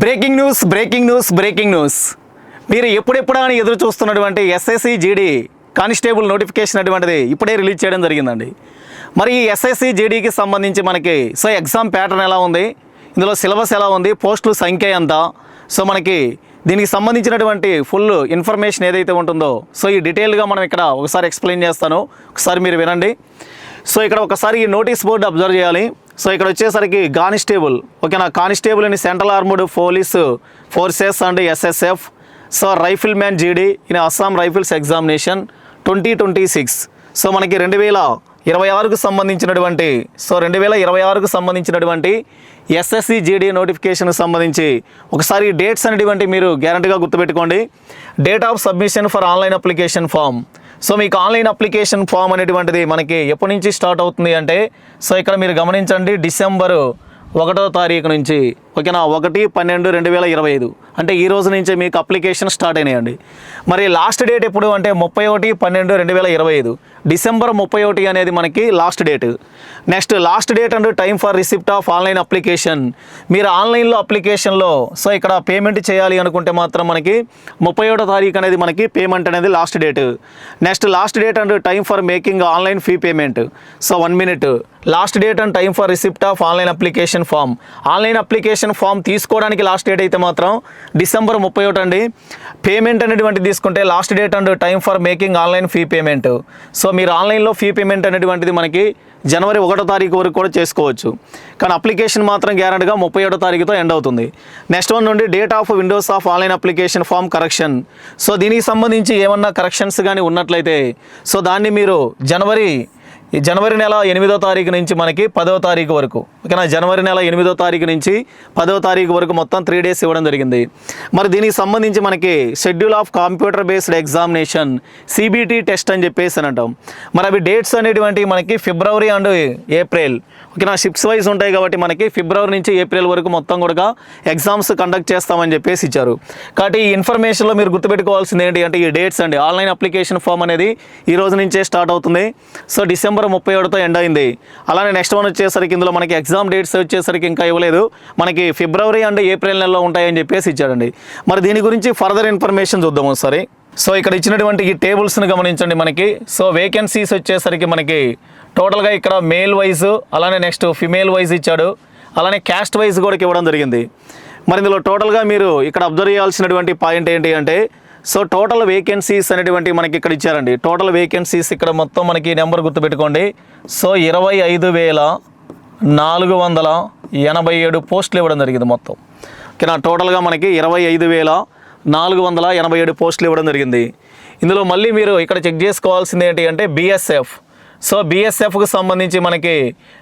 Breaking news breaking news breaking news. మీరు ఎప్పుడెప్పుడా అని ఎదురు చూస్తున్నటువంటి ఎస్ఎస్సి జీడీ కానిస్టేబుల్ నోటిఫికేషన్ అటువంటిది ఇప్పుడే రిలీజ్ చేయడం జరిగిందండి. మరి ఈ ఎస్ఎస్సి జీడీకి సంబంధించి మనకి సో ఎగ్జామ్ ప్యాటర్న్ ఎలా ఉంది? ఇందులో సిలబస్ ఎలా ఉంది? పోస్టుల సంఖ్య ఎంత? సో మనకి దీనికి సంబంధించినటువంటి ఫుల్ ఇన్ఫర్మేషన్ ఏదైతే ఉంటుందో సో ఈ డీటెయిల్గా మనం ఇక్కడ ఒకసారి ఎక్స్ప్లెయిన్ చేస్తాను. ఒకసారి మీరు వినండి. సో ఇక్కడ ఒకసారి ఈ నోటీస్ బోర్డు అబ్జర్వ్ చేయాలి. సో ఇక్కడ వచ్చేసరికి కానిస్టేబుల్ ఓకేనా? Constable in central armed police forces and SSF. So rifleman GD in Assam rifles examination twenty twenty six. So మనకి రెండు వేల ఇరవై ఆరుకు సంబంధించినటువంటి సో రెండు వేల ఇరవై ఆరుకు సంబంధించినటువంటి ఎస్ఎస్సి జీడీ నోటిఫికేషన్కి సంబంధించి ఒకసారి డేట్స్ అనేటువంటి మీరు గ్యారంటీగా గుర్తుపెట్టుకోండి. Date of submission for online application form. So మీకు ఆన్లైన్ అప్లికేషన్ ఫామ్ అనేటువంటిది మనకి ఎప్పటి నుంచి స్టార్ట్ అవుతుంది అంటే సో ఇక్కడ మీరు గమనించండి డిసెంబరు ఒకటో తారీఖు నుంచి ఓకేనా? ఒకటి పన్నెండు రెండు వేల ఇరవై ఐదు. అంటే ఈ రోజు నుంచే మీకు అప్లికేషన్ స్టార్ట్ అయినాయండి. మరి లాస్ట్ డేట్ ఎప్పుడు అంటే ముప్పై ఒకటి పన్నెండు రెండు వేల ఇరవై ఐదు. డిసెంబర్ ముప్పై ఒకటి అనేది మనకి last date. Next last date and time for receipt of online application. మీరు ఆన్లైన్లో అప్లికేషన్లో సో ఇక్కడ పేమెంట్ చేయాలి అనుకుంటే మాత్రం మనకి ముప్పై ఒకటో తారీఖు అనేది మనకి పేమెంట్ అనేది last date. Next last date and time for making online fee payment. So one minute. Last date and time for receipt of online application form. Online application form తీసుకోవడానికి లాస్ట్ డేట్ అయితే మాత్రం December ముప్పై ఒకటి అండి payment అనేటువంటి తీసుకుంటే last date and time for making online fee payment. So మీరు ఆన్లైన్లో ఫీ పేమెంట్ అనేటువంటిది మనకి జనవరి ఒకటో తారీఖు వరకు కూడా చేసుకోవచ్చు. కానీ అప్లికేషన్ మాత్రం గ్యారెంటీగా ముప్పై ఏడో తారీఖుతో ఎండ్ అవుతుంది. నెక్స్ట్ వన్ నుండి date of windows of online application form correction. So దీనికి సంబంధించి ఏమన్నా కరెక్షన్స్ కానీ ఉన్నట్లయితే సో దాన్ని మీరు జనవరి ఈ జనవరి నెల ఎనిమిదో తారీఖు నుంచి మనకి పదవ తారీఖు వరకు. ఓకేనా? జనవరి నెల ఎనిమిదో తారీఖు నుంచి పదవ తారీఖు వరకు మొత్తం త్రీ డేస్ ఇవ్వడం జరిగింది. మరి దీనికి సంబంధించి మనకి schedule of computer based examination CBT test అని చెప్పేసి అని అంటాం. మరి అవి డేట్స్ అనేటువంటి మనకి ఫిబ్రవరి అండ్ ఏప్రిల్ ఓకేనా? షిప్స్ వైజ్ ఉంటాయి కాబట్టి మనకి ఫిబ్రవరి నుంచి ఏప్రిల్ వరకు మొత్తం కూడా ఎగ్జామ్స్ కండక్ట్ చేస్తామని చెప్పేసి ఇచ్చారు. కాబట్టి ఈ ఇన్ఫర్మేషన్లో మీరు గుర్తుపెట్టుకోవాల్సింది ఏంటి అంటే ఈ డేట్స్ అండి. ఆన్లైన్ అప్లికేషన్ ఫామ్ అనేది ఈ రోజు నుంచే స్టార్ట్ అవుతుంది. సో డిసెంబర్ ముప్పై ఏడుతో ఎండ్ అయింది. అలానే నెక్స్ట్ వన్ వచ్చేసరికి ఇందులో మనకి ఎగ్జామ్ డేట్స్ వచ్చేసరికి ఇంకా ఇవ్వలేదు. మనకి ఫిబ్రవరి అండ్ ఏప్రిల్ నెలలో ఉంటాయని చెప్పేసి ఇచ్చాడండి. మరి దీని గురించి ఫర్దర్ ఇన్ఫర్మేషన్ చూద్దాం ఒకసారి. సో ఇక్కడ ఇచ్చినటువంటి ఈ టేబుల్స్ని గమనించండి మనకి. సో వేకెన్సీస్ వచ్చేసరికి మనకి టోటల్గా ఇక్కడ మేల్ వైజ్ అలానే నెక్స్ట్ ఫిమేల్ వైజ్ ఇచ్చాడు. అలానే క్యాస్ట్ వైజ్ కూడా ఇవ్వడం జరిగింది. మరి ఇందులో టోటల్గా మీరు ఇక్కడ అబ్జర్వ్ చేయాల్సినటువంటి పాయింట్ ఏంటి అంటే సో టోటల్ వేకెన్సీస్ అనేటువంటి మనకి ఇక్కడ ఇచ్చారండి. టోటల్ వేకెన్సీస్ ఇక్కడ మొత్తం మనకి నెంబర్ గుర్తుపెట్టుకోండి. సో ఇరవై ఐదు వేల నాలుగు వందల ఎనభై ఏడు పోస్టులు ఇవ్వడం జరిగింది మొత్తం. ఓకేనా? టోటల్గా మనకి ఇరవై ఐదు వేల నాలుగు వందల ఎనభై ఏడు పోస్టులు ఇవ్వడం జరిగింది. ఇందులో మళ్ళీ మీరు ఇక్కడ చెక్ చేసుకోవాల్సింది ఏంటి అంటే బిఎస్ఎఫ్. సో బీఎస్ఎఫ్కి సంబంధించి మనకి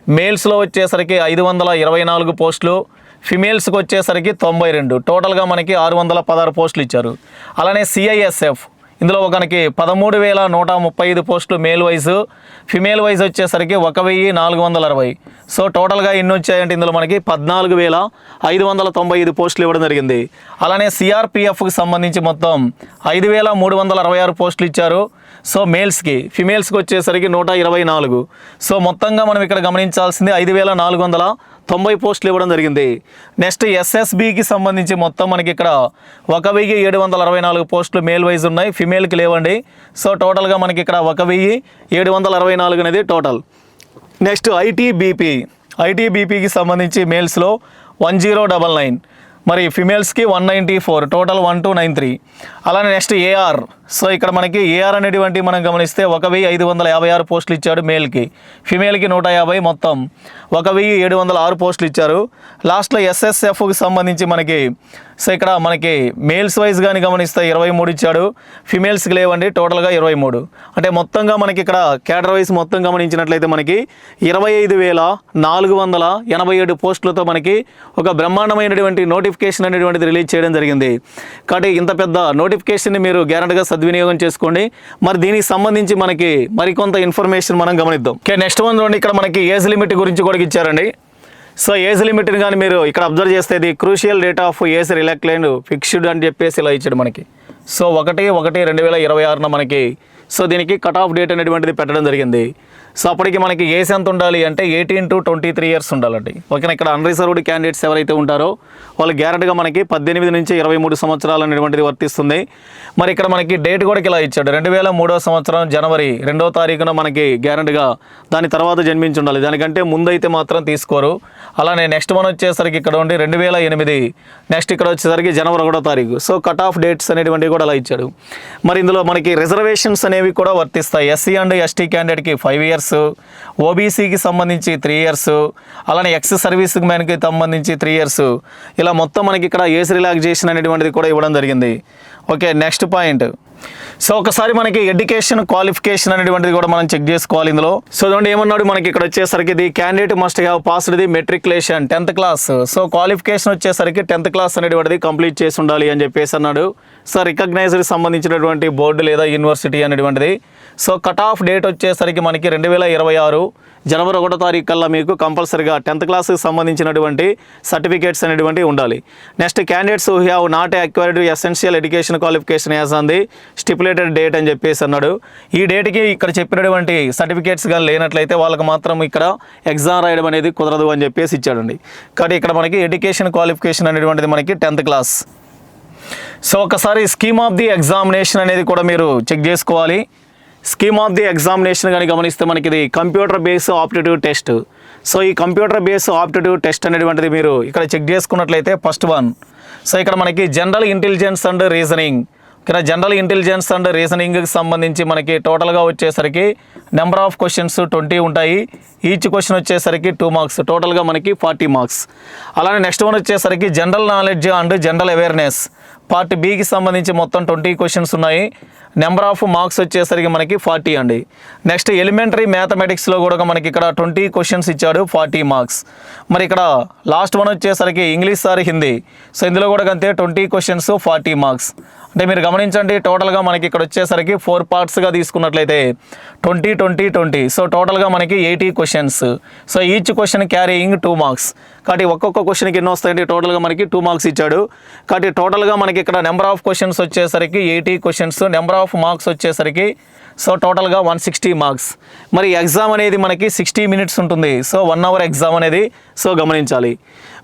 మేల్స్లో వచ్చేసరికి ఐదు వందల ఇరవై నాలుగు పోస్టులు ఫిమేల్స్కి వచ్చేసరికి తొంభై రెండు. టోటల్గా మనకి ఆరు వందల పదహారు పోస్టులు ఇచ్చారు. అలానే సిఐఎస్ఎఫ్ ఇందులో ఒకనికి పదమూడు వేల నూట ముప్పై ఐదు పోస్టులు మేల్ వైజ్. ఫిమేల్ వైజ్ వచ్చేసరికి ఒక వెయ్యి నాలుగు వందల అరవై. సో టోటల్గా ఎన్ని వచ్చాయంటే ఇందులో మనకి పద్నాలుగు వేల ఐదు వందల తొంభై ఐదు పోస్టులు ఇవ్వడం జరిగింది. అలానే సిఆర్పిఎఫ్కి సంబంధించి మొత్తం ఐదు వేల మూడు వందల అరవై ఆరు పోస్టులు ఇచ్చారు. సో మేల్స్కి ఫిమేల్స్కి వచ్చేసరికి నూట ఇరవై నాలుగు. సో మొత్తంగా మనం ఇక్కడ గమనించాల్సింది ఐదు వేల నాలుగు వందల తొంభై పోస్టులు ఇవ్వడం జరిగింది. నెక్స్ట్ ఎస్ఎస్బికి సంబంధించి మొత్తం మనకి ఇక్కడ ఒక వెయ్యి ఏడు వందల అరవై నాలుగు పోస్టులు మేల్ వైజ్ ఉన్నాయి. ఫిమేల్కి లేవండి. సో టోటల్గా మనకి ఇక్కడ ఒక వెయ్యి ఏడు వందల అరవై నాలుగు అనేది టోటల్. నెక్స్ట్ ఐటీబీపీ ఐటీబీపీకి సంబంధించి మేల్స్లో వన్ జీరో డబల్ నైన్. మరి ఫిమేల్స్కి one ninety four total one two nine three అలానే నెక్స్ట్ ఏఆర్ సో ఇక్కడ మనకి ఏఆర్ అనేటువంటి మనం గమనిస్తే ఒక వెయ్యి ఐదు వందల యాభై ఆరు పోస్టులు ఇచ్చాడు మేల్కి. ఫిమేల్కి నూట యాభై మొత్తం. ఒక వెయ్యి ఏడు వందల ఆరు పోస్టులు ఇచ్చారు. లాస్ట్లో ఎస్ఎస్ఎఫ్కి సంబంధించి మనకి సో ఇక్కడ మనకి మేల్స్ వైజ్ కానీ గమనిస్తే ఇరవై మూడు ఇచ్చాడు. ఫిమేల్స్కి లేవండి టోటల్గా ఇరవై మూడు. అంటే మొత్తంగా మనకి ఇక్కడ క్యాడర్ వైజ్ మొత్తం గమనించినట్లయితే మనకి ఇరవై ఐదు వేల నాలుగు వందల ఎనభై ఏడు పోస్టులతో మనకి ఒక బ్రహ్మాండమైనటువంటి నోటిఫికేషన్ అనేటువంటిది రిలీజ్ చేయడం జరిగింది. కాబట్టి ఇంత పెద్ద నోటిఫికేషన్ని మీరు గ్యారెంట్గా సద్వినియోగం చేసుకోండి. మరి దీనికి సంబంధించి మనకి మరికొంత ఇన్ఫర్మేషన్ మనం గమనిద్దాం. ఓకే నెక్స్ట్ వన్ చూడండి. ఇక్కడ మనకి ఏజ్ లిమిట్ గురించి కూడా ఇచ్చారండి. సో ఏజ్ లిమిట్ని కానీ మీరు ఇక్కడ అబ్జర్వ్ చేస్తే ఇది క్రూషియల్ డేట్ ఆఫ్ ఏజ్ రిలాక్లైన్ ఫిక్స్డ్ అని చెప్పేసి ఇలా ఇచ్చాడు మనకి. సో ఒకటి ఒకటి రెండు వేల ఇరవై ఆరున మనకి సో దీనికి కట్ ఆఫ్ డేట్ అనేటువంటిది పెట్టడం జరిగింది. సో అప్పటికి మనకి ఏజ్ ఎంత ఉండాలి అంటే eighteen to twenty three years ఉండాలండి. ఓకేనా ఇక్కడ అన్రిజర్వ్డ్ క్యాండిడేట్స్ ఎవరైతే ఉంటారో వాళ్ళు గ్యారెంటీగా మనకి పద్దెనిమిది నుంచి ఇరవై మూడు సంవత్సరాలు అనేటువంటిది వర్తిస్తుంది. మరి ఇక్కడ మనకి డేట్ కూడా ఇలా ఇచ్చాడు. రెండు వేల మూడో సంవత్సరం జనవరి రెండో తారీఖున మనకి గ్యారెంటీగా దాని తర్వాత జన్మించి ఉండాలి. దానికంటే ముందైతే మాత్రం తీసుకోరు. అలానే నెక్స్ట్ వన్ వచ్చేసరికి ఇక్కడ ఉండి రెండు వేల ఎనిమిది నెక్స్ట్ ఇక్కడ వచ్చేసరికి జనవరి ఒకటో తారీఖు. సో కట్ ఆఫ్ డేట్స్ అనేటువంటివి కూడా అలా ఇచ్చాడు. మరి ఇందులో మనకి రిజర్వేషన్స్ అనేవి కూడా వర్తిస్తాయి. ఎస్సీ అండ్ ఎస్టీ క్యాండిడేట్కి ఫైవ్ ఇయర్స్ ఓబీసీకి సంబంధించి త్రీ ఇయర్స్ అలానే ఎక్స్ సర్వీస్ మ్యాన్కి సంబంధించి త్రీ ఇయర్స్ ఇలా మొత్తం మనకి ఇక్కడ ఏసీ రిలాక్సేషన్ అనేటువంటిది కూడా ఇవ్వడం జరిగింది. ఓకే నెక్స్ట్ పాయింట్ సో ఒకసారి మనకి ఎడ్యుకేషన్ క్వాలిఫికేషన్ అనేటువంటిది కూడా మనం చెక్ చేసుకోవాలి ఇందులో. సో చూడండి ఏమన్నాడు? మనకి ఇక్కడ వచ్చేసరికి ఇది candidate must have passed the matriculation tenth class so qualification వచ్చేసరికి టెన్త్ క్లాస్ అనేటువంటిది కంప్లీట్ చేసి ఉండాలి అని చెప్పేసి అన్నాడు. సో రికగ్నైజ్డ్ సంబంధించినటువంటి బోర్డు లేదా యూనివర్సిటీ అనేటువంటిది. సో కట్ ఆఫ్ డేట్ వచ్చేసరికి మనకి రెండు వేల ఇరవై ఆరు. జనవరి ఒకటో తారీఖు కల్లా మీకు కంపల్సరీగా టెన్త్ క్లాస్కి సంబంధించినటువంటి సర్టిఫికేట్స్ అనేటువంటి ఉండాలి. Next candidates who have not acquired essential education qualification as on the stipulated date అని చెప్పేసి అన్నాడు. ఈ డేట్కి ఇక్కడ చెప్పినటువంటి సర్టిఫికేట్స్ కానీ లేనట్లయితే వాళ్ళకి మాత్రం ఇక్కడ ఎగ్జామ్ రాయడం అనేది కుదరదు అని చెప్పేసి ఇచ్చాడండి. కాబట్టి ఇక్కడ మనకి ఎడ్యుకేషన్ క్వాలిఫికేషన్ అనేటువంటిది మనకి టెన్త్ క్లాస్. సో ఒకసారి స్కీమ్ ఆఫ్ ది ఎగ్జామినేషన్ అనేది కూడా మీరు చెక్ చేసుకోవాలి. స్కీమ్ ఆఫ్ ది ఎగ్జామినేషన్ కానీ గమనిస్తే మనకి ఇది computer base aptitude test so ఈ కంప్యూటర్ బేస్ ఆప్టిట్యూడ్ టెస్ట్ అనేటువంటిది మీరు ఇక్కడ చెక్ చేసుకున్నట్లయితే ఫస్ట్ వన్ సో ఇక్కడ మనకి జనరల్ ఇంటెలిజెన్స్ అండ్ రీజనింగ్ ఇక్కడ జనరల్ ఇంటెలిజెన్స్ అండ్ రీజనింగ్కి సంబంధించి మనకి టోటల్గా వచ్చేసరికి నెంబర్ ఆఫ్ క్వశ్చన్స్ ట్వంటీ ఉంటాయి. ఈచ్ క్వశ్చన్ వచ్చేసరికి టూ మార్క్స్ టోటల్గా మనకి ఫార్టీ మార్క్స్ అలానే నెక్స్ట్ వన్ వచ్చేసరికి general knowledge and general awareness part బికి సంబంధించి మొత్తం ట్వంటీ క్వశ్చన్స్ ఉన్నాయి. నెంబర్ ఆఫ్ మార్క్స్ వచ్చేసరికి మనకి ఫార్టీ అండి. నెక్స్ట్ ఎలిమెంటరీ మ్యాథమెటిక్స్లో కూడా మనకి ఇక్కడ ట్వంటీ క్వశ్చన్స్ ఇచ్చాడు ఫార్టీ మార్క్స్ మరి ఇక్కడ లాస్ట్ వన్ వచ్చేసరికి ఇంగ్లీష్ సార్ హిందీ. సో ఇందులో కూడా అంతే ట్వంటీ క్వశ్చన్స్ ఫార్టీ మార్క్స్ అంటే మీరు గమనించండి టోటల్గా మనకి ఇక్కడ వచ్చేసరికి ఫోర్ పార్ట్స్గా తీసుకున్నట్లయితే ట్వంటీ ట్వంటీ ట్వంటీ. సో టోటల్గా మనకి eighty questions so each question carrying two marks కాబట్టి ఒక్కొక్క క్వశ్చన్కి ఎన్నో వస్తాయంటే టోటల్గా మనకి టూ మార్క్స్ ఇచ్చాడు. కాబట్టి టోటల్గా మనకి ఇక్కడ నెంబర్ ఆఫ్ క్వశ్చన్స్ వచ్చేసరికి eighty questions number of marks వచ్చేసరికి సో టోటల్గా వన్ సిక్స్టీ మార్క్స్ మరి ఎగ్జామ్ అనేది మనకి సిక్స్టీ మినిట్స్ ఉంటుంది. సో వన్ అవర్ ఎగ్జామ్ అనేది సో గమనించాలి.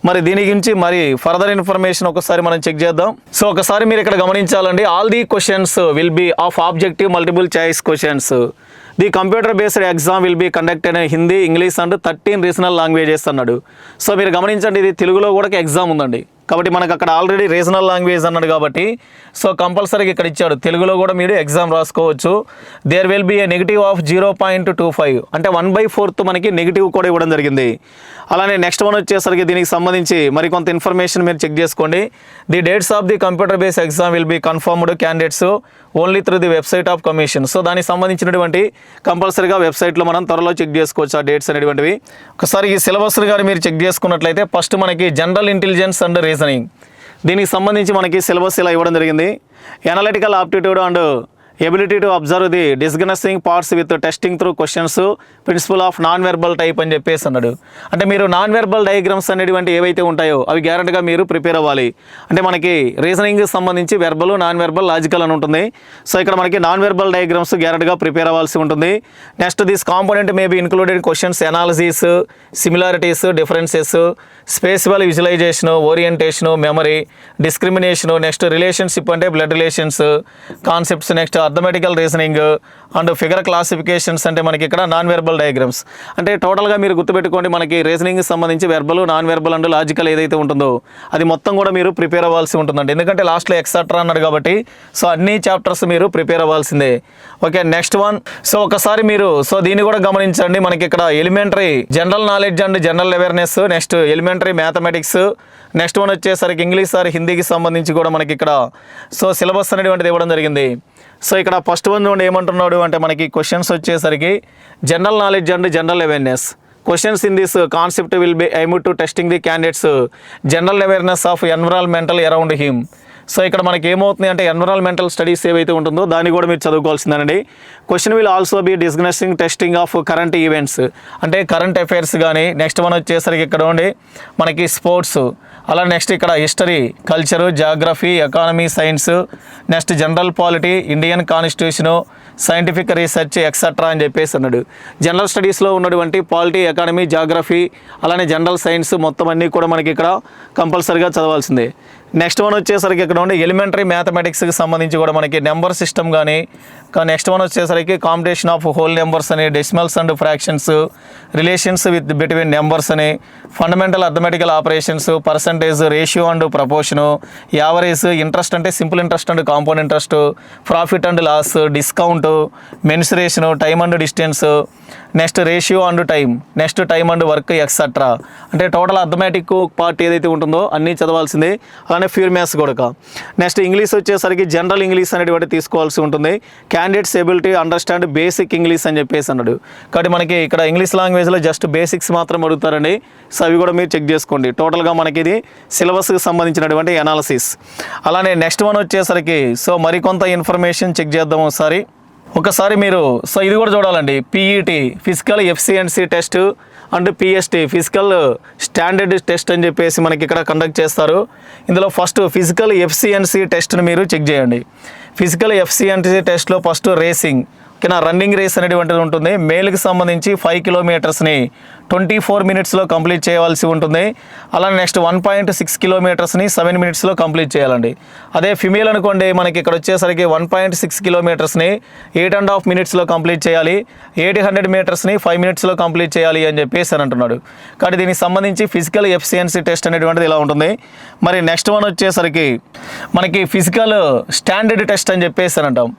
మరి దీని గురించి మరి ఫర్దర్ ఇన్ఫర్మేషన్ ఒకసారి మనం చెక్ చేద్దాం. సో ఒకసారి మీరు ఇక్కడ గమనించాలండి. All the questions will be of objective multiple choice questions the computer based exam will be conducted in Hindi English and thirteen regional languages అన్నాడు. సో మీరు గమనించండి ఇది తెలుగులో కూడా ఎగ్జామ్ ఉందండి. కాబట్టి మనకు అక్కడ ఆల్రెడీ రీజనల్ లాంగ్వేజ్ అన్నాడు కాబట్టి సో కంపల్సరీగా ఇక్కడ ఇచ్చాడు. తెలుగులో కూడా మీరు ఎగ్జామ్ రాసుకోవచ్చు. There will be a negative of zero point two five అంటే వన్ బై ఫోర్త్ మనకి నెగిటివ్ కూడా ఇవ్వడం జరిగింది. అలానే నెక్స్ట్ వన్ వచ్చేసరికి దీనికి సంబంధించి మరికొంత ఇన్ఫర్మేషన్ మీరు చెక్ చేసుకోండి. The dates of the computer base exam will be confirmed candidates only through the website of commission so దానికి సంబంధించినటువంటి కంపల్సరీగా వెబ్సైట్లో మనం త్వరలో చెక్ చేసుకోవచ్చు ఆ డేట్స్ అనేటువంటివి. ఒకసారి ఈ సిలబస్ కానీ మీరు చెక్ చేసుకున్నట్లయితే ఫస్ట్ మనకి జనరల్ ఇంటెలిజెన్స్ అండ్ రీజనింగ్ దీనికి సంబంధించి మనకి సిలబస్ ఇలా ఇవ్వడం జరిగింది. Analytical aptitude and ability to observe the distinguishing parts with testing through questions principle of non verbal type అని చెప్పేసి అన్నాడు. అంటే మీరు నాన్ వెర్బల్ డయాగ్రామ్స్ అనేటువంటి ఏవైతే ఉంటాయో అవి గ్యారెంటీగా మీరు ప్రిపేర్ అవ్వాలి. అంటే మనకి రీజనింగ్ సంబంధించి వెర్బల్ నాన్ వెర్బల్ లాజికల్ అని ఉంటుంది. సో ఇక్కడ మనకి నాన్ వెర్బల్ డయాగ్రామ్స్ గ్యారెంటీగా ప్రిపేర్ అవ్వాల్సి ఉంటుంది. Next this component may be included questions analysis similarities differences spatial visualisation orientation memory discrimination next relationship అంటే blood relations concepts next arithmetical reasoning and figure classifications అంటే మనకి ఇక్కడ non verbal diagrams అంటే టోటల్గా మీరు గుర్తుపెట్టుకోండి మనకి రీజనింగ్కి సంబంధించి verbal non verbal and logical ఏదైతే ఉంటుందో అది మొత్తం కూడా మీరు ప్రిపేర్ అవ్వాల్సి ఉంటుందండి. ఎందుకంటే లాస్ట్లో ఎక్సెట్రా అన్నారు కాబట్టి సో అన్ని చాప్టర్స్ మీరు ప్రిపేర్ అవ్వాల్సిందే. ఓకే నెక్స్ట్ వన్ సో ఒకసారి మీరు సో దీన్ని కూడా గమనించండి. మనకి ఇక్కడ elementary general knowledge and general awareness next elementary mathematics next one వచ్చేసరికి ఇంగ్లీష్ సార్ హిందీకి సంబంధించి కూడా మనకి ఇక్కడ సో సిలబస్ అనేటువంటిది ఇవ్వడం జరిగింది. సో ఇక్కడ ఫస్ట్ వన్ నుండి ఏమంటున్నాడు అంటే మనకి క్వశ్చన్స్ వచ్చేసరికి general knowledge and general awareness questions in this concept will be aim to testing the candidates general awareness of environmental around him so ఇక్కడ మనకి ఏమవుతుంది అంటే ఎన్విరాన్మెంటల్ స్టడీస్ ఏవైతే ఉంటుందో దాన్ని కూడా మీరు చదువుకోవాల్సిందండి question will also be distinguishing testing of current events అంటే కరెంట్ అఫైర్స్ కానీ నెక్స్ట్ వన్ వచ్చేసరికి ఇక్కడ ఉండి మనకి స్పోర్ట్స్ అలా నెక్స్ట్ ఇక్కడ history culture geography economy science next general polity Indian constitution scientific research etcetera అని చెప్పేసి అన్నాడు జనరల్ స్టడీస్లో ఉన్నటువంటి పాలిటీ ఎకానమీ జాగ్రఫీ అలానే జనరల్ సైన్స్ మొత్తం అన్నీ కూడా మనకి ఇక్కడ కంపల్సరీగా చదవాల్సిందే. నెక్స్ట్ వన్ వచ్చేసరికి ఇక్కడ ఉండి ఎలిమెంటరీ మ్యాథమెటిక్స్కి సంబంధించి కూడా మనకి నెంబర్ సిస్టమ్ కానీ నెక్స్ట్ వన్ వచ్చేసరికి కాంపిటేషన్ ఆఫ్ హోల్ నెంబర్స్ అని decimals and fractions relations with between numbers అని fundamental arithmetical operations percentage ratio and proportion average interest అంటే simple interest and compound interest profit and loss discount mensuration time and distance next ratio and time next time and work etcetera అంటే total arithmetic part ఏదైతే ఉంటుందో అన్నీ చదవాల్సిందే. అలానే pure maths కూడా next English వచ్చేసరికి general English అనేటువంటి తీసుకోవాల్సి ఉంటుంది. Candidates ability understand basic English అని చెప్పేసి అన్నాడు. కాబట్టి మనకి ఇక్కడ ఇంగ్లీష్ లాంగ్వేజ్లో జస్ట్ బేసిక్స్ మాత్రం అడుగుతారండి. సో అవి కూడా మీరు చెక్ చేసుకోండి. టోటల్గా మనకి ఇది సిలబస్కి సంబంధించినటువంటి అనాలసిస్ అలానే నెక్స్ట్ వన్ వచ్చేసరికి సో మరికొంత ఇన్ఫర్మేషన్ చెక్ చేద్దాం ఒకసారి. ఒకసారి మీరు సో ఇది కూడా చూడాలండి. PET physical efficiency test and PST physical standard test అని చెప్పేసి మనకి ఇక్కడ కండక్ట్ చేస్తారు. ఇందులో ఫస్ట్ ఫిజికల్ ఎఫ్సిఎన్సి టెస్ట్ని మీరు చెక్ చేయండి. ఫిజికల్ ఎఫ్సిఎన్సి టెస్ట్లో ఫస్ట్ రేసింగ్ ఓకేనా రన్నింగ్ రేస్ అనేటువంటిది ఉంటుంది. మేల్కి సంబంధించి ఫైవ్ కిలోమీటర్స్ని ట్వంటీ ఫోర్ మినిట్స్లో కంప్లీట్ చేయవలసి ఉంటుంది. అలానే నెక్స్ట్ వన్ పాయింట్ సిక్స్ కిలోమీటర్స్ని సెవెన్ మినిట్స్లో కంప్లీట్ చేయాలండి. అదే ఫిమేల్ అనుకోండి మనకి ఇక్కడ వచ్చేసరికి వన్ పాయింట్ సిక్స్ కిలోమీటర్స్ని ఎయిట్ అండ్ హాఫ్ మినిట్స్లో కంప్లీట్ చేయాలి. ఎయిట్ హండ్రెడ్ మీటర్స్ని ఫైవ్ మినిట్స్లో కంప్లీట్ చేయాలి అని చెప్పేసి అని అంటున్నాడు. కానీ దీనికి సంబంధించి ఫిజికల్ ఎఫిషియన్సీ టెస్ట్ అనేటువంటిది ఇలా ఉంటుంది. మరి నెక్స్ట్ వన్ వచ్చేసరికి మనకి ఫిజికల్ స్టాండర్డ్ టెస్ట్ అని చెప్పేసి అని అంటాం.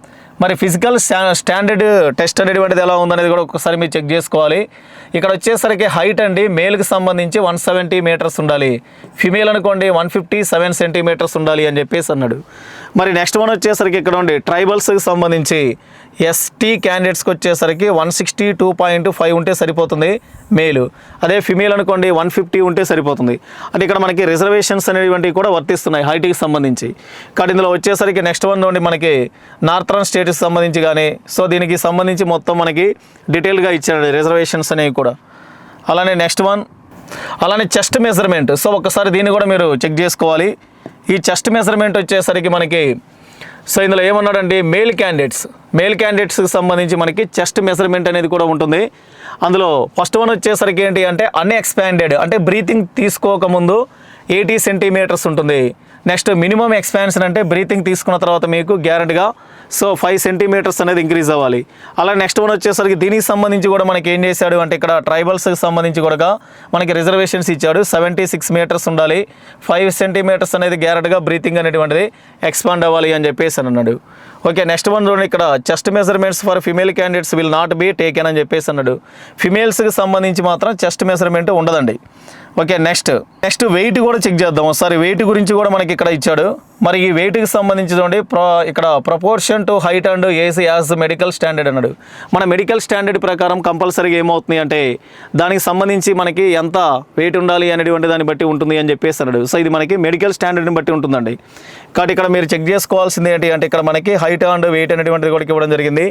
మరి ఫిజికల్ స్టాండర్డ్ టెస్ట్ అనేటువంటిది ఎలా ఉందనేది కూడా ఒకసారి మీరు చెక్ చేసుకోవాలి. ఇక్కడ వచ్చేసరికి హైట్ అండి మేల్కి సంబంధించి వన్ సెవెంటీ మీటర్స్ ఉండాలి. ఫిమేల్ అనుకోండి వన్ ఫిఫ్టీ సెవెన్ సెంటీమీటర్స్ ఉండాలి అని చెప్పేసి అన్నాడు. మరి నెక్స్ట్ వన్ వచ్చేసరికి ఇక్కడ ఉండి ట్రైబల్స్కి సంబంధించి ఎస్టీ క్యాండిడేట్స్కి వచ్చేసరికి one sixty two point five ఉంటే సరిపోతుంది మేలు. అదే ఫిమేల్ అనుకోండి వన్ ఫిఫ్టీ ఉంటే సరిపోతుంది. అంటే ఇక్కడ మనకి రిజర్వేషన్స్ అనేటువంటివి కూడా వర్తిస్తున్నాయి హైటీకి సంబంధించి. కానీ ఇందులో వచ్చేసరికి నెక్స్ట్ వన్ నుండి మనకి నార్థరన్ స్టేట్స్కి సంబంధించి కానీ సో దీనికి సంబంధించి మొత్తం మనకి డీటెయిల్గా ఇచ్చాడు రిజర్వేషన్స్ అనేవి కూడా. అలానే నెక్స్ట్ వన్ అలానే చెస్ట్ మెజర్మెంట్ సో ఒకసారి దీన్ని కూడా మీరు చెక్ చేసుకోవాలి. ఈ చెస్ట్ మెజర్మెంట్ వచ్చేసరికి మనకి సో ఇందులో ఏమన్నాడండి మేల్ క్యాండిడేట్స్. మేల్ క్యాండిడేట్స్కి సంబంధించి మనకి చెస్ట్ మెజర్మెంట్ అనేది కూడా ఉంటుంది. అందులో ఫస్ట్ వన్ వచ్చేసరికి ఏంటి అంటే అన్ఎక్స్పాండెడ్ అంటే బ్రీతింగ్ తీసుకోకముందు ఎయిటీ సెంటీమీటర్స్ ఉంటుంది. నెక్స్ట్ మినిమం ఎక్స్పాన్షన్ అంటే బ్రీతింగ్ తీసుకున్న తర్వాత మీకు గ్యారెంటీగా సో ఫైవ్ సెంటీమీటర్స్ అనేది ఇంక్రీజ్ అవ్వాలి. అలా నెక్స్ట్ వన్ వచ్చేసరికి దీనికి సంబంధించి కూడా మనకి ఏం చేశాడు అంటే ఇక్కడ ట్రైబల్స్కి సంబంధించి కూడా మనకి రిజర్వేషన్స్ ఇచ్చాడు. సెవెంటీ సిక్స్ మీటర్స్ ఉండాలి. ఫైవ్ సెంటీమీటర్స్ అనేది గ్యారెట్గా బ్రీతింగ్ అనేటువంటిది ఎక్స్పాండ్ అవ్వాలి అని చెప్పేసి అని అన్నాడు. ఓకే నెక్స్ట్ వన్ చూడండి ఇక్కడ chest measurements for female candidates will not be taken అని చెప్పేసి అన్నాడు. ఫిమేల్స్కి సంబంధించి మాత్రం చెస్ట్ మెజర్మెంట్ ఉండదండి. ఓకే నెక్స్ట్ నెక్స్ట్ వెయిట్ కూడా చెక్ చేద్దాం. ఒకసారి వెయిట్ గురించి కూడా మనకి ఇక్కడ ఇచ్చాడు. మరి ఈ వెయిట్కి సంబంధించి చూడండి ప్రో ఇక్కడ ప్రపోర్షన్ టు హైట్ అండ్ ఏసీ యాజ్ మెడికల్ స్టాండర్డ్ అన్నాడు. మన మెడికల్ స్టాండర్డ్ ప్రకారం కంపల్సరీగా ఏమవుతుంది అంటే దానికి సంబంధించి మనకి ఎంత వెయిట్ ఉండాలి అనేటువంటి దాన్ని బట్టి ఉంటుంది అని చెప్పేసి అన్నాడు. సో ఇది మనకి మెడికల్ స్టాండర్డ్ని బట్టి ఉంటుందండి. కాబట్టి ఇక్కడ మీరు చెక్ చేసుకోవాల్సింది ఏంటి అంటే ఇక్కడ మనకి హైట్ అండ్ వెయిట్ అనేటువంటిది కూడా ఇవ్వడం జరిగింది.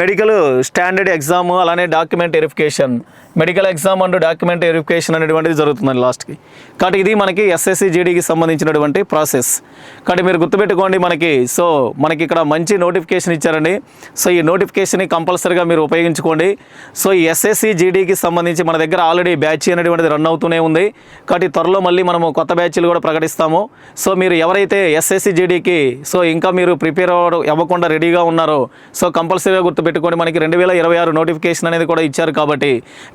మెడికల్ స్టాండర్డ్ ఎగ్జామ్ అలానే document verification medical exam and document verification అనేటువంటిది జరుగుతుందండి లాస్ట్కి కాబట్టి ఇది మనకి ఎస్ఎస్సి జీడీకి సంబంధించినటువంటి ప్రాసెస్ కాబట్టి మీరు గుర్తుపెట్టుకోండి మనకి. సో మనకి ఇక్కడ మంచి నోటిఫికేషన్ ఇచ్చారండి. సో ఈ నోటిఫికేషన్ని కంపల్సరీగా మీరు ఉపయోగించుకోండి. సో ఈ ఎస్ఎస్సి జీడీకి సంబంధించి మన దగ్గర ఆల్రెడీ బ్యాచ్ అనేటువంటిది రన్ అవుతూనే ఉంది. కాబట్టి త్వరలో మళ్ళీ మనము కొత్త బ్యాచ్లు కూడా ప్రకటిస్తాము. సో మీరు ఎవరైతే ఎస్ఎస్సి జీడీకి సో ఇంకా మీరు ప్రిపేర్ అవ్వకుండా రెడీగా ఉన్నారో సో కంపల్సరీగా గుర్తుపెట్టుకోండి. మనకి రెండు వేల ఇరవై ఆరు నోటిఫికేషన్ అనేది కూడా ఇచ్చారు కాబట్టి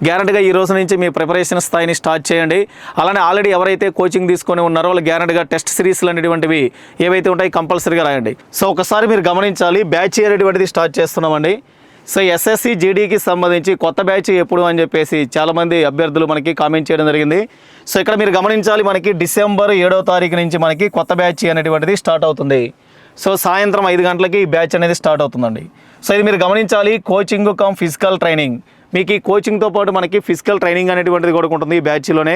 గ్యారంటీగా ఈ రోజు నుంచి మీ ప్రిపరేషన్ స్థాయిని స్టార్ట్ చేయండి. అలానే ఆల్రెడీ ఎవరైతే కోచింగ్ తీసుకొని ఉన్నారో వాళ్ళు గ్యారంటీగా టెస్ట్ సిరీస్లు అనేటువంటివి ఏవైతే ఉంటాయి కంపల్సరీగా రాయండి. సో ఒకసారి మీరు గమనించాలి బ్యాచ్ అనేటువంటిది స్టార్ట్ చేస్తున్నామండి. సో ఎస్ఎస్సి జీడీకి సంబంధించి కొత్త బ్యాచ్ ఎప్పుడు అని చెప్పేసి చాలామంది అభ్యర్థులు మనకి కామెంట్ చేయడం జరిగింది. సో ఇక్కడ మీరు గమనించాలి మనకి డిసెంబర్ ఏడవ తారీఖు నుంచి మనకి కొత్త బ్యాచ్ అనేటువంటిది స్టార్ట్ అవుతుంది. సో సాయంత్రం ఐదు గంటలకి ఈ బ్యాచ్ అనేది స్టార్ట్ అవుతుందండి. సో ఇది మీరు గమనించాలి కోచింగ్ కమ్ ఫిజికల్ ట్రైనింగ్. మీకు ఈ కోచింగ్తో పాటు మనకి ఫిజికల్ ట్రైనింగ్ అనేటువంటిది కూడా ఉంటుంది ఈ బ్యాచ్లోనే.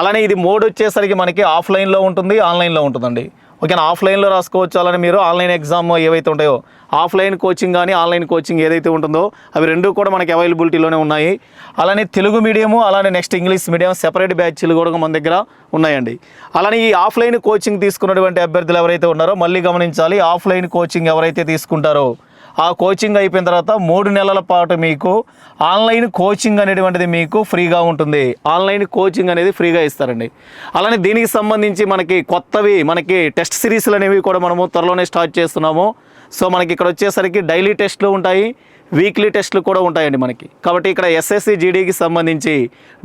అలానే ఇది మోడ్ వచ్చేసరికి మనకి ఆఫ్లైన్లో ఉంటుంది ఆన్లైన్లో ఉంటుందండి. ఓకేనా? ఆఫ్లైన్లో రాసుకోవచ్చు అలానే మీరు ఆన్లైన్ ఎగ్జామ్ ఏవైతే ఉంటాయో ఆఫ్లైన్ కోచింగ్ కానీ ఆన్లైన్ కోచింగ్ ఏదైతే ఉంటుందో అవి రెండు కూడా మనకి అవైలబిలిటీలోనే ఉన్నాయి. అలానే తెలుగు మీడియము అలానే నెక్స్ట్ ఇంగ్లీష్ మీడియం సెపరేట్ బ్యాచ్లు కూడా మన దగ్గర ఉన్నాయండి. అలానే ఈ ఆఫ్లైన్ కోచింగ్ తీసుకున్నటువంటి అభ్యర్థులు ఎవరైతే ఉన్నారో మళ్ళీ గమనించాలి ఆఫ్లైన్ కోచింగ్ ఎవరైతే తీసుకుంటారో ఆ కోచింగ్ అయిపోయిన తర్వాత మూడు నెలల పాటు మీకు ఆన్లైన్ కోచింగ్ అనేటువంటిది మీకు ఫ్రీగా ఉంటుంది. ఆన్లైన్ కోచింగ్ అనేది ఫ్రీగా ఇస్తారండి. అలానే దీనికి సంబంధించి మనకి కొత్తవి మనకి టెస్ట్ సిరీస్లు అనేవి కూడా మనము త్వరలోనే స్టార్ట్ చేస్తున్నాము. సో మనకి ఇక్కడ వచ్చేసరికి డైలీ టెస్ట్లు ఉంటాయి వీక్లీ టెస్ట్లు కూడా ఉంటాయండి మనకి. కాబట్టి ఇక్కడ ఎస్ఎస్సి జీడీకి సంబంధించి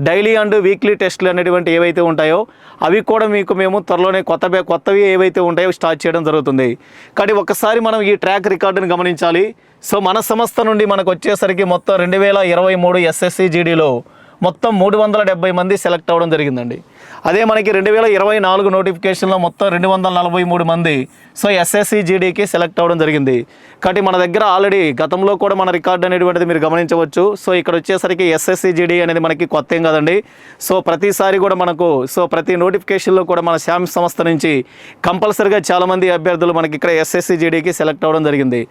డైలీ అండ్ వీక్లీ టెస్ట్లు అనేటువంటి ఏవైతే ఉంటాయో అవి కూడా మీకు మేము త్వరలోనే కొత్త కొత్తవి ఏవైతే ఉంటాయో స్టార్ట్ చేయడం జరుగుతుంది. కానీ ఒక్కసారి మనం ఈ ట్రాక్ రికార్డుని గమనించాలి. సో మన సంస్థ నుండి మనకు వచ్చేసరికి మొత్తం రెండు వేల ఇరవై మూడు ఎస్ఎస్సి జీడీలో మొత్తం మూడు వందల డెబ్బై మంది సెలెక్ట్ అవ్వడం జరిగిందండి. అదే మనకి రెండు వేల ఇరవై నాలుగు నోటిఫికేషన్లో మొత్తం రెండు వందల నలభై మూడు మంది సో ఎస్ఎస్సి జీడీకి సెలెక్ట్ అవ్వడం జరిగింది. కాబట్టి మన దగ్గర ఆల్రెడీ గతంలో కూడా మన రికార్డు అనేటువంటిది మీరు గమనించవచ్చు. సో ఇక్కడ వచ్చేసరికి ఎస్ఎస్సి జీడీ అనేది మనకి కొత్త ఏం కదండి. సో ప్రతిసారి కూడా మనకు సో ప్రతి నోటిఫికేషన్లో కూడా మన శామ్ సంస్థ నుంచి కంపల్సరిగా చాలామంది అభ్యర్థులు మనకి ఇక్కడ ఎస్ఎస్సి జీడీకి సెలెక్ట్ అవ్వడం జరిగింది.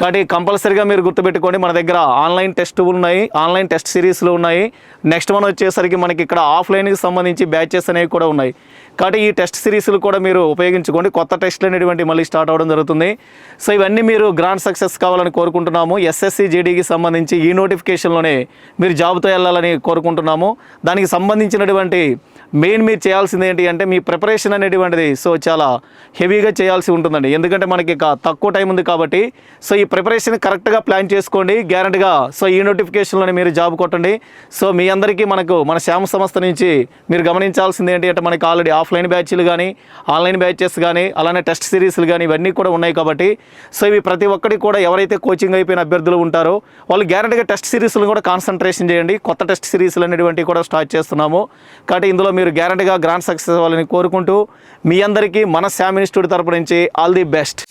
కాబట్టి కంపల్సరిగా మీరు గుర్తుపెట్టుకోండి మన దగ్గర ఆన్లైన్ టెస్ట్ ఉన్నాయి ఆన్లైన్ టెస్ట్ సిరీస్లు ఉన్నాయి. నెక్స్ట్ మనం వచ్చేసరికి మనకి ఇక్కడ ఆఫ్లైన్కి సంబంధించి బ్యాచెస్ అనేవి కూడా ఉన్నాయి. కాబట్టి ఈ టెస్ట్ సిరీస్లు కూడా మీరు ఉపయోగించుకోండి. కొత్త టెస్ట్లు అనేటువంటి మళ్ళీ స్టార్ట్ అవ్వడం జరుగుతుంది. సో ఇవన్నీ మీరు గ్రాండ్ సక్సెస్ కావాలని కోరుకుంటున్నాము. ఎస్ఎస్సి జీడీకి సంబంధించి ఈ నోటిఫికేషన్లోనే మీరు జాబ్తో వెళ్ళాలని కోరుకుంటున్నాము. దానికి సంబంధించినటువంటి మెయిన్ మీరు చేయాల్సింది ఏంటి అంటే మీ ప్రిపరేషన్ అనేటువంటిది సో చాలా హెవీగా చేయాల్సి ఉంటుందండి. ఎందుకంటే మనకి ఇక తక్కువ టైం ఉంది కాబట్టి సో ఈ ప్రిపరేషన్ కరెక్ట్గా ప్లాన్ చేసుకోండి గ్యారంటీగా సో ఈ నోటిఫికేషన్లోనే మీరు జాబ్ కొట్టండి. సో మీ అందరికీ మనకు మన శ్యామ సంస్థ నుంచి మీరు గమనించాల్సింది ఏంటి అంటే మనకి ఆల్రెడీ ఆఫ్లైన్ బ్యాచ్లు కానీ ఆన్లైన్ బ్యాచెస్ కానీ అలానే టెస్ట్ సిరీస్లు కానీ ఇవన్నీ కూడా ఉన్నాయి కాబట్టి సో ఇవి ప్రతి ఒక్కరికి కూడా ఎవరైతే కోచింగ్ అయిపోయిన అభ్యర్థులు ఉంటారో వాళ్ళు గ్యారంటీగా టెస్ట్ సిరీస్లు కూడా కాన్సన్ట్రేషన్ చేయండి. కొత్త టెస్ట్ సిరీస్లు అనేటువంటివి కూడా స్టార్ట్ చేస్తున్నాము. కాబట్టి ఇందులో మీరు గ్యారంటీగా గ్రాండ్ సక్సెస్ అవ్వాలని కోరుకుంటూ మీ అందరికీ మన శామ్ ఇన్స్టిట్యూట్ తరపు నుంచి ఆల్ ది బెస్ట్